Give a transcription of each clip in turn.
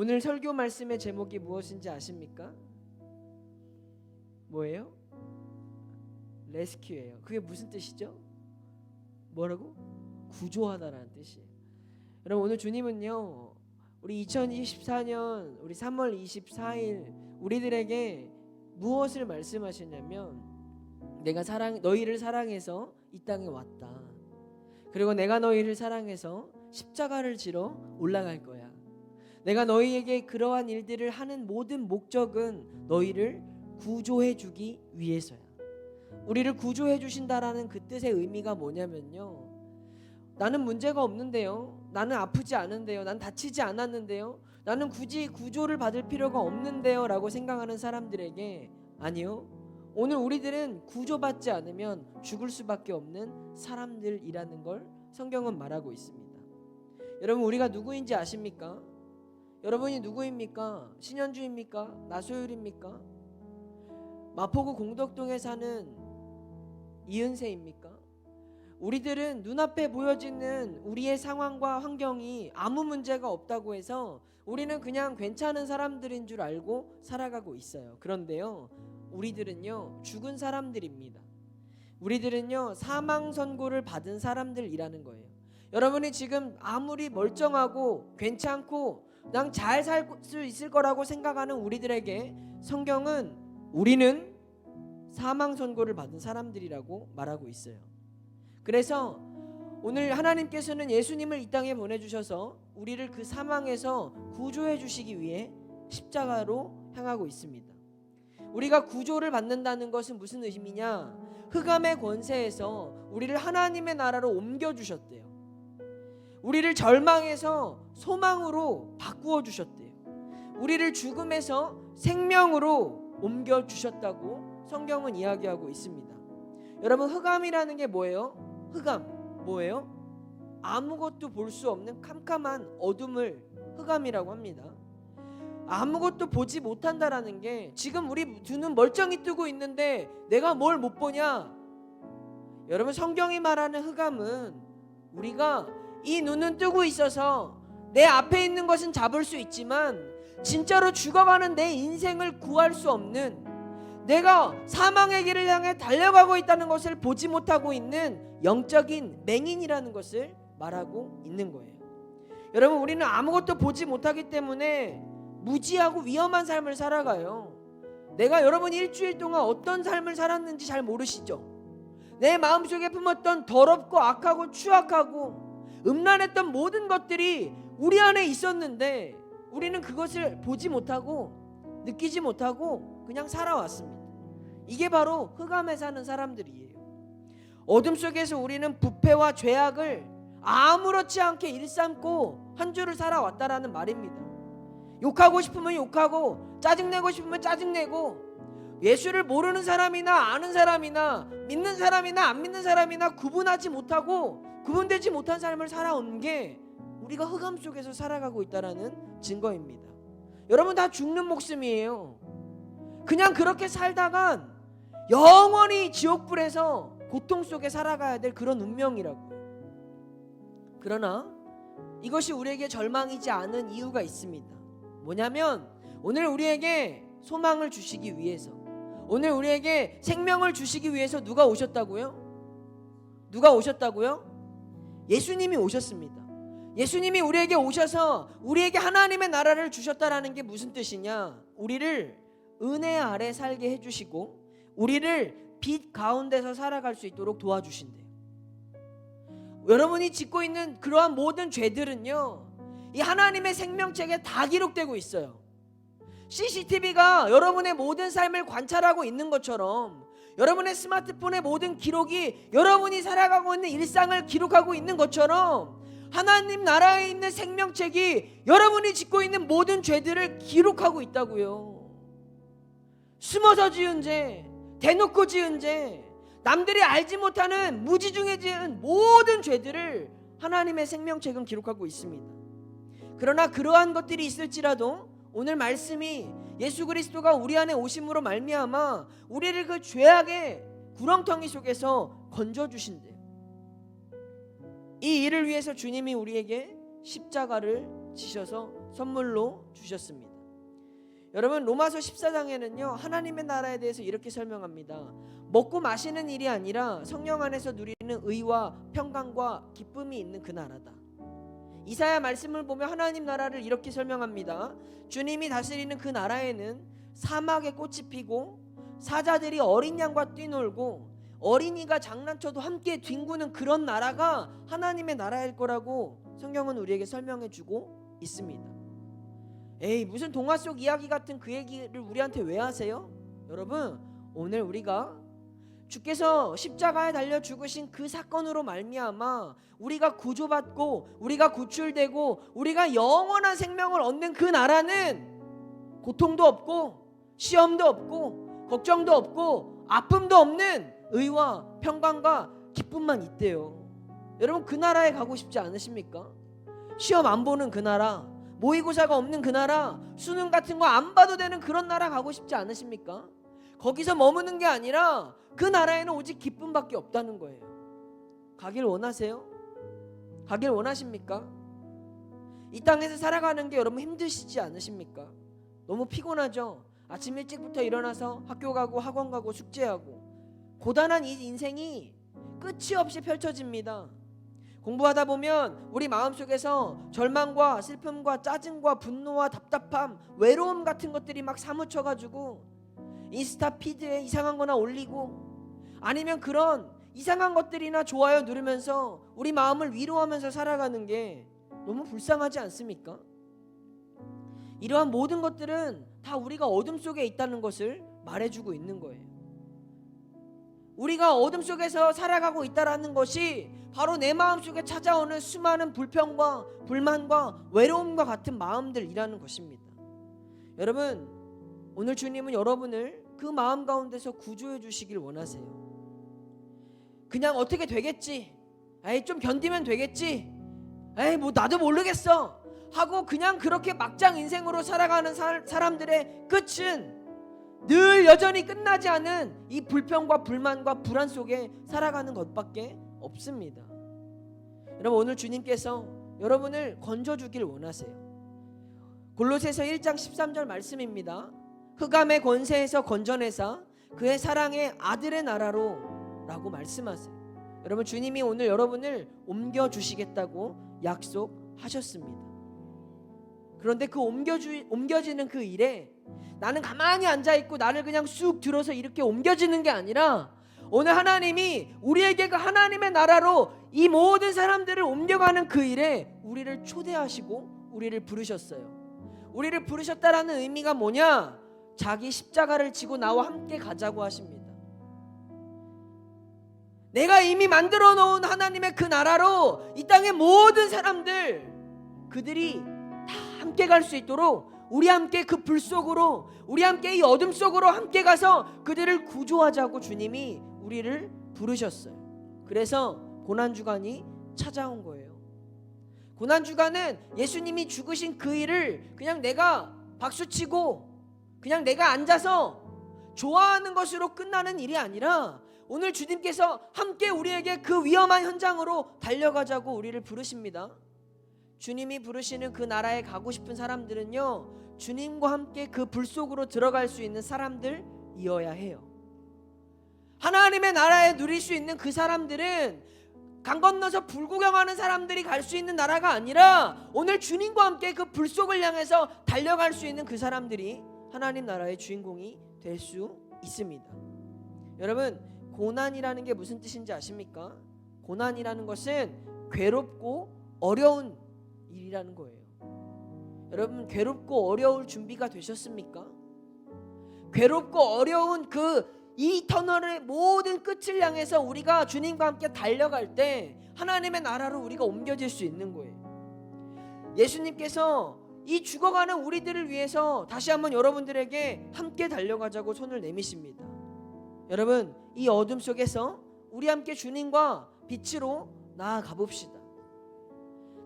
오늘 설교 말씀의 제목이 무엇인지 아십니까? 뭐예요? 레스큐예요. 그게 무슨 뜻이죠? 뭐라고? 구조하다라는 뜻이에요. 여러분 오늘 주님은요. 우리 2024년 우리 3월 24일 우리들에게 무엇을 말씀하셨냐면 내가 사랑 너희를 사랑해서 이 땅에 왔다. 그리고 내가 너희를 사랑해서 십자가를 지러 올라갈 거야. 내가 너희에게 그러한 일들을 하는 모든 목적은 너희를 구조해 주기 위해서야. 우리를 구조해 주신다라는 그 뜻의 의미가 뭐냐면요. 나는 문제가 없는데요. 나는 아프지 않은데요. 난 다치지 않았는데요. 나는 굳이 구조를 받을 필요가 없는데요 라고 생각하는 사람들에게 아니요. 오늘 우리들은 구조받지 않으면 죽을 수밖에 없는 사람들이라는 걸 성경은 말하고 있습니다. 여러분 우리가 누구인지 아십니까? 여러분이 누구입니까? 신현주입니까? 나소율입니까? 마포구 공덕동에 사는 이은세입니까? 우리들은 눈앞에 보여지는 우리의 상황과 환경이 아무 문제가 없다고 해서 우리는 그냥 괜찮은 사람들인 줄 알고 살아가고 있어요. 그런데요, 우리들은요, 죽은 사람들입니다. 우리들은요, 사망 선고를 받은 사람들이라는 거예요. 여러분이 지금 아무리 멀쩡하고 괜찮고 난잘살 수 있을 거라고 생각하는 우리들에게 성경은 우리는 사망 선고를 받은 사람들이라고 말하고 있어요. 그래서 오늘 하나님께서는 예수님을 이 땅에 보내주셔서 우리를 그 사망에서 구조해 주시기 위해 십자가로 향하고 있습니다. 우리가 구조를 받는다는 것은 무슨 의미냐? 흑암의 권세에서 우리를 하나님의 나라로 옮겨 주셨대요. 우리를 절망에서 소망으로 바꾸어 주셨대요. 우리를 죽음에서 생명으로 옮겨 주셨다고 성경은 이야기하고 있습니다. 여러분 흑암이라는 게 뭐예요? 흑암 뭐예요? 아무것도 볼 수 없는 캄캄한 어둠을 흑암이라고 합니다. 아무것도 보지 못한다라는 게 지금 우리 두 눈 멀쩡히 뜨고 있는데 내가 뭘 못 보냐? 여러분 성경이 말하는 흑암은 우리가 이 눈은 뜨고 있어서 내 앞에 있는 것은 잡을 수 있지만 진짜로 죽어가는 내 인생을 구할 수 없는 내가 사망의 길을 향해 달려가고 있다는 것을 보지 못하고 있는 영적인 맹인이라는 것을 말하고 있는 거예요. 여러분 우리는 아무것도 보지 못하기 때문에 무지하고 위험한 삶을 살아가요. 내가 여러분 일주일 동안 어떤 삶을 살았는지 잘 모르시죠? 내 마음속에 품었던 더럽고 악하고 추악하고 음란했던 모든 것들이 우리 안에 있었는데 우리는 그것을 보지 못하고 느끼지 못하고 그냥 살아왔습니다. 이게 바로 흑암에 사는 사람들이에요. 어둠 속에서 우리는 부패와 죄악을 아무렇지 않게 일삼고 한 주를 살아왔다라는 말입니다. 욕하고 싶으면 욕하고 짜증내고 싶으면 짜증내고 예수를 모르는 사람이나 아는 사람이나 믿는 사람이나 안 믿는 사람이나 구분하지 못하고 구분되지 못한 삶을 살아온 게 우리가 흑암 속에서 살아가고 있다라는 증거입니다. 여러분 다 죽는 목숨이에요. 그냥 그렇게 살다간 영원히 지옥불에서 고통 속에 살아가야 될 그런 운명이라고. 그러나 이것이 우리에게 절망이지 않은 이유가 있습니다. 뭐냐면 오늘 우리에게 소망을 주시기 위해서 오늘 우리에게 생명을 주시기 위해서 누가 오셨다고요? 누가 오셨다고요? 예수님이 오셨습니다. 예수님이 우리에게 오셔서 우리에게 하나님의 나라를 주셨다라는 게 무슨 뜻이냐? 우리를 은혜 아래 살게 해주시고 우리를 빛 가운데서 살아갈 수 있도록 도와주신대요. 여러분이 짓고 있는 그러한 모든 죄들은요, 이 하나님의 생명책에 다 기록되고 있어요. CCTV가 여러분의 모든 삶을 관찰하고 있는 것처럼 여러분의 스마트폰의 모든 기록이 여러분이 살아가고 있는 일상을 기록하고 있는 것처럼 하나님 나라에 있는 생명책이 여러분이 짓고 있는 모든 죄들을 기록하고 있다고요. 숨어서 지은 죄, 대놓고 지은 죄, 남들이 알지 못하는 무지 중에 지은 모든 죄들을 하나님의 생명책은 기록하고 있습니다. 그러나 그러한 것들이 있을지라도 오늘 말씀이 예수 그리스도가 우리 안에 오심으로 말미암아 우리를 그 죄악의 구렁텅이 속에서 건져 주신대요. 이 일을 위해서 주님이 우리에게 십자가를 지셔서 선물로 주셨습니다. 여러분 로마서 14장에는요 하나님의 나라에 대해서 이렇게 설명합니다. 먹고 마시는 일이 아니라 성령 안에서 누리는 의와 평강과 기쁨이 있는 그 나라다. 이사야 말씀을 보면 하나님 나라를 이렇게 설명합니다. 주님이 다스리는 그 나라에는 사막에 꽃이 피고 사자들이 어린 양과 뛰놀고 어린이가 장난쳐도 함께 뒹구는 그런 나라가 하나님의 나라일 거라고 성경은 우리에게 설명해 주고 있습니다. 에이 무슨 동화 속 이야기 같은 그 얘기를 우리한테 왜 하세요? 여러분 오늘 우리가 주께서 십자가에 달려 죽으신 그 사건으로 말미암아 우리가 구조받고 우리가 구출되고 우리가 영원한 생명을 얻는 그 나라는 고통도 없고 시험도 없고 걱정도 없고 아픔도 없는 의와 평강과 기쁨만 있대요. 여러분 그 나라에 가고 싶지 않으십니까? 시험 안 보는 그 나라, 모의고사가 없는 그 나라, 수능 같은 거 안 봐도 되는 그런 나라 가고 싶지 않으십니까? 거기서 머무는 게 아니라 그 나라에는 오직 기쁨밖에 없다는 거예요. 가길 원하세요? 가길 원하십니까? 이 땅에서 살아가는 게 여러분 힘드시지 않으십니까? 너무 피곤하죠? 아침 일찍부터 일어나서 학교 가고 학원 가고 숙제하고 고단한 이 인생이 끝이 없이 펼쳐집니다. 공부하다 보면 우리 마음속에서 절망과 슬픔과 짜증과 분노와 답답함, 외로움 같은 것들이 막 사무쳐 가지고 인스타 피드에 이상한 거나 올리고 아니면 그런 이상한 것들이나 좋아요 누르면서 우리 마음을 위로하면서 살아가는 게 너무 불쌍하지 않습니까? 이러한 모든 것들은 다 우리가 어둠 속에 있다는 것을 말해주고 있는 거예요. 우리가 어둠 속에서 살아가고 있다라는 것이 바로 내 마음 속에 찾아오는 수많은 불평과 불만과 외로움과 같은 마음들이라는 것입니다. 여러분, 오늘 주님은 여러분을 그 마음 가운데서 구조해 주시길 원하세요. 그냥 어떻게 되겠지? 에이 좀 견디면 되겠지? 에이 뭐 나도 모르겠어. 하고 그냥 그렇게 막장 인생으로 살아가는 사, 사람들의 끝은 늘 여전히 끝나지 않은 이 불평과 불만과 불안 속에 살아가는 것밖에 없습니다. 여러분 오늘 주님께서 여러분을 건져 주길 원하세요. 골로새서 1장 13절 말씀입니다. 흑암의 권세에서 건져내사 그의 사랑의 아들의 나라로 라고 말씀하세요. 여러분 주님이 오늘 여러분을 옮겨 주시겠다고 약속하셨습니다. 그런데 그 옮겨주, 옮겨지는 그 일에 나는 가만히 앉아 있고 나를 그냥 쑥 들어서 이렇게 옮겨지는 게 아니라 오늘 하나님이 우리에게 그 하나님의 나라로 이 모든 사람들을 옮겨가는 그 일에 우리를 초대하시고 우리를 부르셨어요. 우리를 부르셨다라는 의미가 뭐냐? 자기 십자가를 지고 나와 함께 가자고 하십니다. 내가 이미 만들어 놓은 하나님의 그 나라로 이 땅의 모든 사람들 그들이 다 함께 갈 수 있도록 우리 함께 그 불 속으로 우리 함께 이 어둠 속으로 함께 가서 그들을 구조하자고 주님이 우리를 부르셨어요. 그래서 고난 주간이 찾아온 거예요. 고난 주간은 예수님이 죽으신 그 일을 그냥 내가 박수치고 그냥 내가 앉아서 좋아하는 것으로 끝나는 일이 아니라 오늘 주님께서 함께 우리에게 그 위험한 현장으로 달려가자고 우리를 부르십니다. 주님이 부르시는 그 나라에 가고 싶은 사람들은요, 주님과 함께 그 불 속으로 들어갈 수 있는 사람들이어야 해요. 하나님의 나라에 누릴 수 있는 그 사람들은 강 건너서 불 구경하는 사람들이 갈 수 있는 나라가 아니라 오늘 주님과 함께 그 불 속을 향해서 달려갈 수 있는 그 사람들이 하나님 나라의 주인공이 될 수 있습니다. 여러분, 고난이라는 게 무슨 뜻인지 아십니까? 고난이라는 것은 괴롭고 어려운 일이라는 거예요. 여러분 괴롭고 어려울 준비가 되셨습니까? 괴롭고 어려운 그 이 터널의 모든 끝을 향해서 우리가 주님과 함께 달려갈 때 하나님의 나라로 우리가 옮겨질 수 있는 거예요. 예수님께서 이 죽어가는 우리들을 위해서 다시 한번 여러분들에게 함께 달려가자고 손을 내미십니다. 여러분 이 어둠 속에서 우리 함께 주님과 빛으로 나아가 봅시다.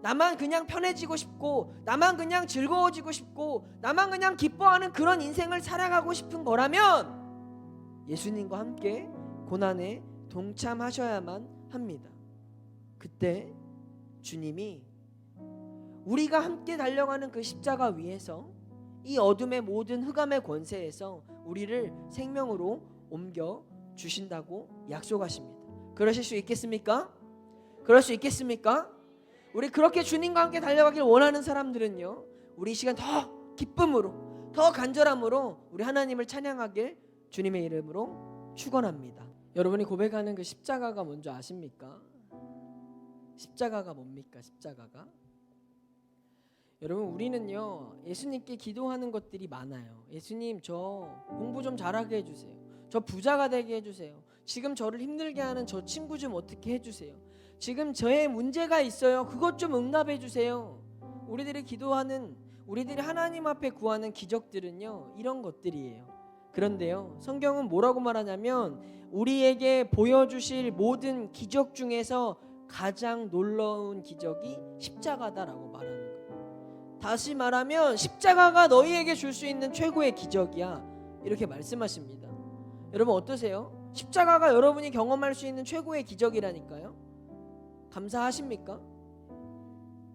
나만 그냥 편해지고 싶고 나만 그냥 즐거워지고 싶고 나만 그냥 기뻐하는 그런 인생을 살아가고 싶은 거라면 예수님과 함께 고난에 동참하셔야만 합니다. 그때 주님이 우리가 함께 달려가는 그 십자가 위에서 이 어둠의 모든 흑암의 권세에서 우리를 생명으로 옮겨 주신다고 약속하십니다. 그러실 수 있겠습니까? 그럴 수 있겠습니까? 우리 그렇게 주님과 함께 달려가길 원하는 사람들은요. 우리 이 시간 더 기쁨으로 더 간절함으로 우리 하나님을 찬양하길 주님의 이름으로 축원합니다. 여러분이 고백하는 그 십자가가 뭔지 아십니까? 십자가가 뭡니까? 십자가가? 여러분 우리는요 예수님께 기도하는 것들이 많아요. 예수님 저 공부 좀 잘하게 해주세요. 저 부자가 되게 해주세요. 지금 저를 힘들게 하는 저 친구 좀 어떻게 해주세요. 지금 저의 문제가 있어요. 그것 좀 응답해 주세요. 우리들이 기도하는 우리들이 하나님 앞에 구하는 기적들은요 이런 것들이에요. 그런데요 성경은 뭐라고 말하냐면 우리에게 보여주실 모든 기적 중에서 가장 놀라운 기적이 십자가다라고 거예요. 다시 말하면 십자가가 너희에게 줄 수 있는 최고의 기적이야. 이렇게 말씀하십니다. 여러분 어떠세요? 십자가가 여러분이 경험할 수 있는 최고의 기적이라니까요. 감사하십니까?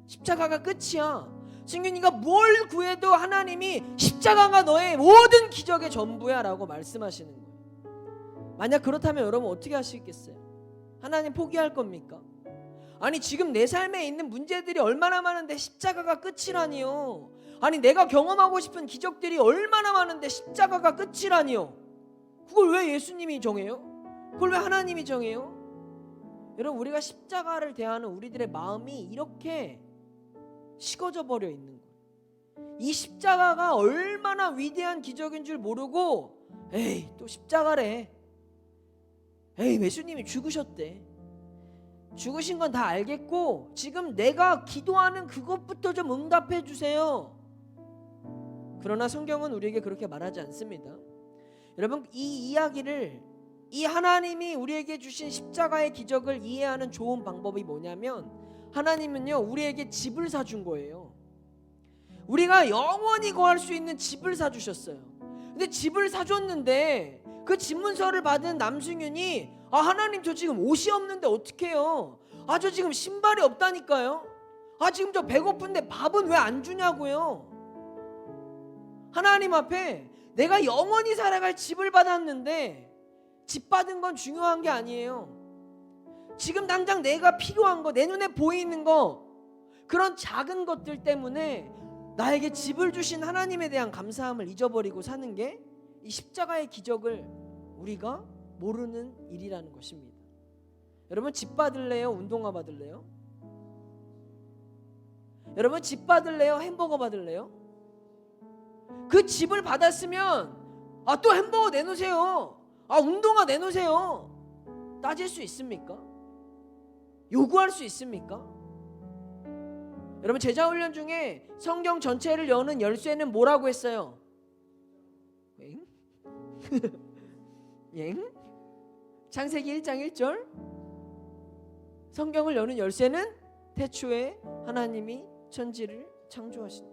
십자가가 끝이야. 승윤이가 뭘 구해도 하나님이 십자가가 너의 모든 기적의 전부야라고 말씀하시는 거예요. 만약 그렇다면 여러분 어떻게 하시겠어요? 하나님 포기할 겁니까? 아니 지금 내 삶에 있는 문제들이 얼마나 많은데 십자가가 끝이라니요. 아니 내가 경험하고 싶은 기적들이 얼마나 많은데 십자가가 끝이라니요. 그걸 왜 예수님이 정해요? 그걸 왜 하나님이 정해요? 여러분 우리가 십자가를 대하는 우리들의 마음이 이렇게 식어져 버려 있는 거예요. 이 십자가가 얼마나 위대한 기적인 줄 모르고 에이 또 십자가래. 에이 예수님이 죽으셨대. 죽으신 건 다 알겠고 지금 내가 기도하는 그것부터 좀 응답해 주세요. 그러나 성경은 우리에게 그렇게 말하지 않습니다. 여러분 이 이야기를 이 하나님이 우리에게 주신 십자가의 기적을 이해하는 좋은 방법이 뭐냐면 하나님은요 우리에게 집을 사준 거예요. 우리가 영원히 거할 수 있는 집을 사주셨어요. 근데 집을 사줬는데 그 집문서를 받은 남승윤이 아 하나님 저 지금 옷이 없는데 어떡해요? 아 저 지금 신발이 없다니까요. 아 지금 저 배고픈데 밥은 왜 안 주냐고요? 하나님 앞에 내가 영원히 살아갈 집을 받았는데 집 받은 건 중요한 게 아니에요. 지금 당장 내가 필요한 거, 내 눈에 보이는 거, 그런 작은 것들 때문에 나에게 집을 주신 하나님에 대한 감사함을 잊어버리고 사는 게 이 십자가의 기적을 우리가 모르는 일이라는 것입니다. 여러분 집 받을래요? 운동화 받을래요? 여러분 집 받을래요? 햄버거 받을래요? 그 집을 받았으면 아 또 햄버거 내놓으세요. 아 운동화 내놓으세요. 따질 수 있습니까? 요구할 수 있습니까? 여러분 제자 훈련 중에 성경 전체를 여는 열쇠는 뭐라고 했어요? 엥? 엥? 창세기 1장 1절 성경을 여는 열쇠는 태초에 하나님이 천지를 창조하신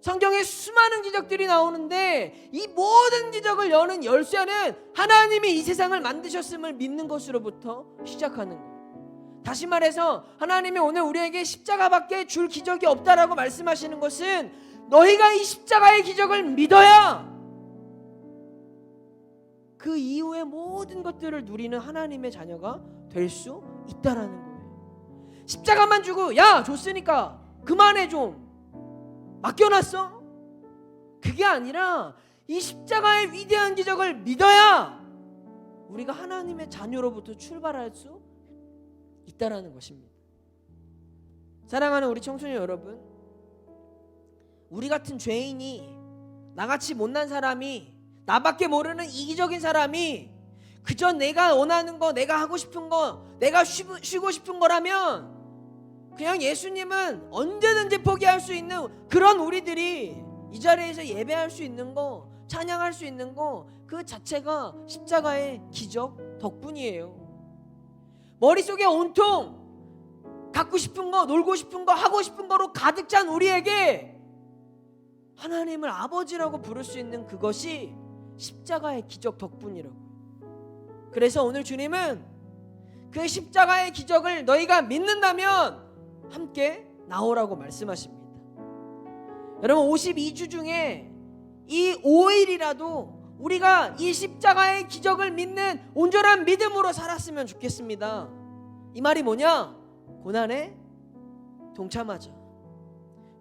성경에 수많은 기적들이 나오는데 이 모든 기적을 여는 열쇠는 하나님이 이 세상을 만드셨음을 믿는 것으로부터 시작하는 거예요. 다시 말해서 하나님이 오늘 우리에게 십자가밖에 줄 기적이 없다라고 말씀하시는 것은 너희가 이 십자가의 기적을 믿어야 그 이후의 모든 것들을 누리는 하나님의 자녀가 될 수 있다라는 거예요. 십자가만 주고 야 줬으니까 그만해 좀 맡겨놨어? 그게 아니라 이 십자가의 위대한 기적을 믿어야 우리가 하나님의 자녀로부터 출발할 수 있다라는 것입니다. 사랑하는 우리 청소년 여러분, 우리 같은 죄인이 나같이 못난 사람이 나밖에 모르는 이기적인 사람이 그저 내가 원하는 거, 내가 하고 싶은 거, 내가 쉬고, 싶은 거라면 그냥 예수님은 언제든지 포기할 수 있는 그런 우리들이 이 자리에서 예배할 수 있는 거, 찬양할 수 있는 거, 그 자체가 십자가의 기적 덕분이에요. 머릿속에 온통 갖고 싶은 거, 놀고 싶은 거, 하고 싶은 거로 가득 찬 우리에게 하나님을 아버지라고 부를 수 있는 그것이 십자가의 기적 덕분이라고. 그래서 오늘 주님은 그 십자가의 기적을 너희가 믿는다면 함께 나오라고 말씀하십니다. 여러분 52주 중에 이 5일이라도 우리가 이 십자가의 기적을 믿는 온전한 믿음으로 살았으면 좋겠습니다. 이 말이 뭐냐? 고난에 동참하자.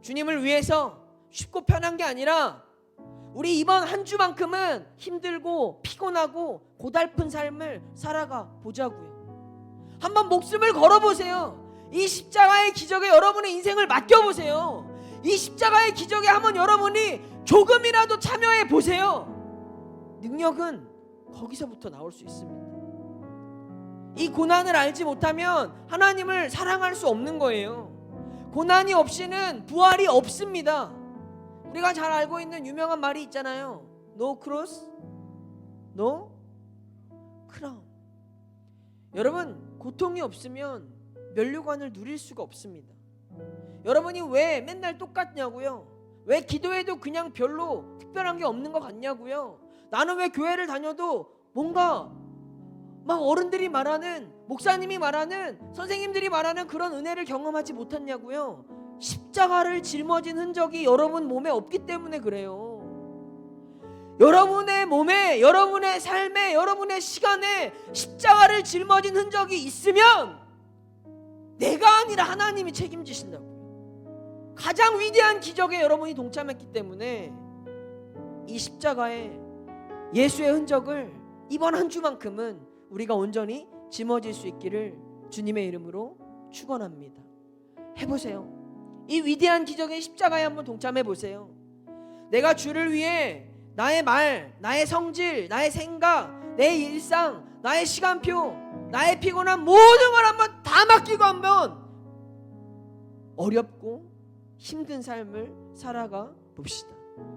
주님을 위해서 쉽고 편한 게 아니라 우리 이번 한 주만큼은 힘들고 피곤하고 고달픈 삶을 살아가 보자고요. 한번 목숨을 걸어보세요. 이 십자가의 기적에 여러분의 인생을 맡겨보세요. 이 십자가의 기적에 한번 여러분이 조금이라도 참여해 보세요. 능력은 거기서부터 나올 수 있습니다. 이 고난을 알지 못하면 하나님을 사랑할 수 없는 거예요. 고난이 없이는 부활이 없습니다. 우리가 잘 알고 있는 유명한 말이 있잖아요. No cross, no crown. 여러분 고통이 없으면 면류관을 누릴 수가 없습니다. 여러분이 왜 맨날 똑같냐고요? 왜 기도해도 그냥 별로 특별한 게 없는 것 같냐고요? 나는 왜 교회를 다녀도 뭔가 막 어른들이 말하는 목사님이 말하는 선생님들이 말하는 그런 은혜를 경험하지 못했냐고요? 십자가를 짊어진 흔적이 여러분 몸에 없기 때문에 그래요. 여러분의 몸에, 여러분의 삶에, 여러분의 시간에 십자가를 짊어진 흔적이 있으면 내가 아니라 하나님이 책임지신다고. 가장 위대한 기적에 여러분이 동참했기 때문에 이 십자가에 예수의 흔적을 이번 한 주만큼은 우리가 온전히 짊어질 수 있기를 주님의 이름으로 축원합니다. 해보세요. 이 위대한 기적의 십자가에 한번 동참해 보세요. 내가 주를 위해 나의 말, 나의 성질, 나의 생각, 내 일상, 나의 시간표, 나의 피곤한 모든 걸 한번 다 맡기고 한번 어렵고 힘든 삶을 살아가 봅시다.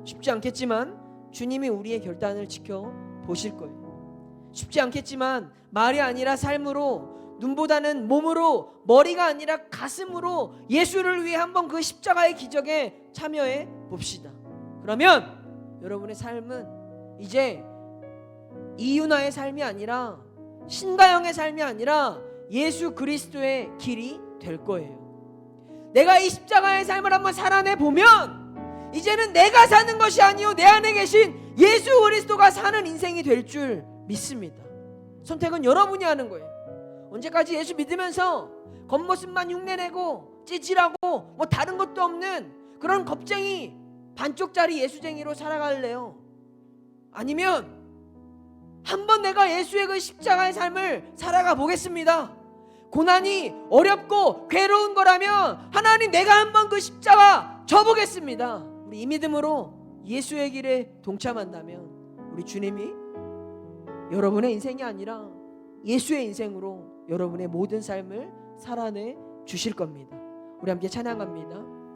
쉽지 않겠지만 주님이 우리의 결단을 지켜 보실 거예요. 쉽지 않겠지만 말이 아니라 삶으로 눈보다는 몸으로 머리가 아니라 가슴으로 예수를 위해 한번 그 십자가의 기적에 참여해 봅시다. 그러면 여러분의 삶은 이제 이윤아의 삶이 아니라 신가영의 삶이 아니라 예수 그리스도의 길이 될 거예요. 내가 이 십자가의 삶을 한번 살아내 보면 이제는 내가 사는 것이 아니요 내 안에 계신 예수 그리스도가 사는 인생이 될 줄 믿습니다. 선택은 여러분이 하는 거예요. 언제까지 예수 믿으면서 겉모습만 흉내내고 찌질하고 뭐 다른 것도 없는 그런 겁쟁이 반쪽짜리 예수쟁이로 살아갈래요? 아니면 한번 내가 예수의 그 십자가의 삶을 살아가 보겠습니다. 고난이 어렵고 괴로운 거라면 하나님 내가 한번 그 십자가 져보겠습니다. 우리 이 믿음으로 예수의 길에 동참한다면 우리 주님이 여러분의 인생이 아니라 예수의 인생으로 여러분의 모든 삶을 살아내 주실 겁니다. 우리 함께 찬양합니다.